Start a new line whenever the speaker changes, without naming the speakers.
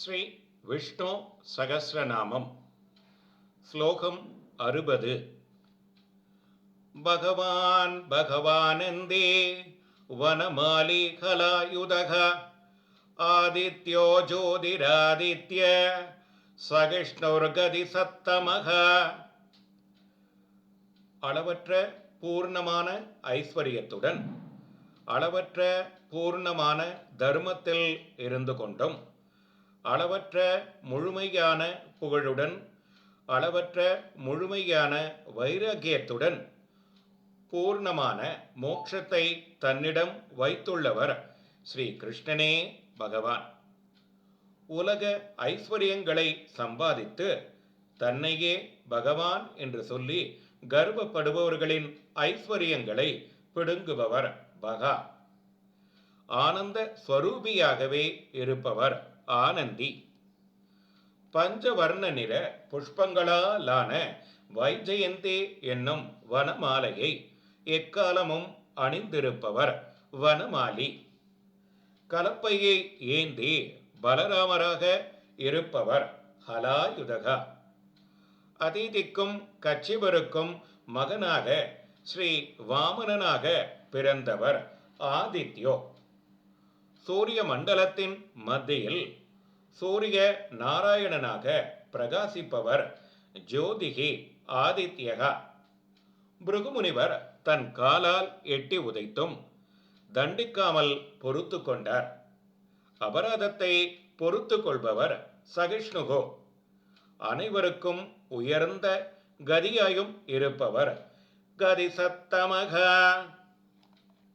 ஸ்ரீ விஷ்ணு சகசிரநாமம். ஸ்லோகம் அறுபது. பகவான் பகவானந்தே வனமாலி கலாயுதக ஆதித்யோ ஜோதிராதித்ய சகிஷ்ணுர்கதி சத்தமக. அளவற்ற பூர்ணமான ஐஸ்வர்யத்துடன் அளவற்ற பூர்ணமான தர்மத்தில் இருந்து கொண்டும் அளவற்ற முழுமையான புகழுடன் அளவற்ற முழுமையான வைராகியத்துடன் பூர்ணமான மோட்சத்தை தன்னிடம் வைத்துள்ளவர் ஸ்ரீ கிருஷ்ணனே பகவான். உலக ஐஸ்வர்யங்களை சம்பாதித்து தன்னையே பகவான் என்று சொல்லி கர்வப்படுபவர்களின் ஐஸ்வர்யங்களை பிடுங்குபவர் பகா. ஆனந்த ஸ்வரூபியாகவே இருப்பவர். ஆனந்தி. பஞ்சவர்ண நிற புஷ்பங்களாலான வைஜெயந்தி என்னும் வனமாலையை எக்காலமும் அணிந்திருப்பவர் வனமாலி. கலப்பையை ஏந்தி பலராமராக இருப்பவர் ஹலாயுதகா. அதிதிக்கும் கச்சிபருக்கும் மகனாக ஸ்ரீ வாமனனாக பிறந்தவர் ஆதித்யோ. சூரிய மண்டலத்தின் மத்தியில் சூரிய நாராயணனாக பிரகாசிப்பவர் ஜோதிகி ஆதித்யகா. பிருகுமுனிவர் தன் காலால் எட்டி உதைத்தும் தண்டிக்காமல் பொறுத்து கொண்டார். அபராதத்தை பொறுத்து கொள்பவர் சகிஷ்ணுகோ. அனைவருக்கும் உயர்ந்த கதியாயும் இருப்பவர் கதி சத்தமகா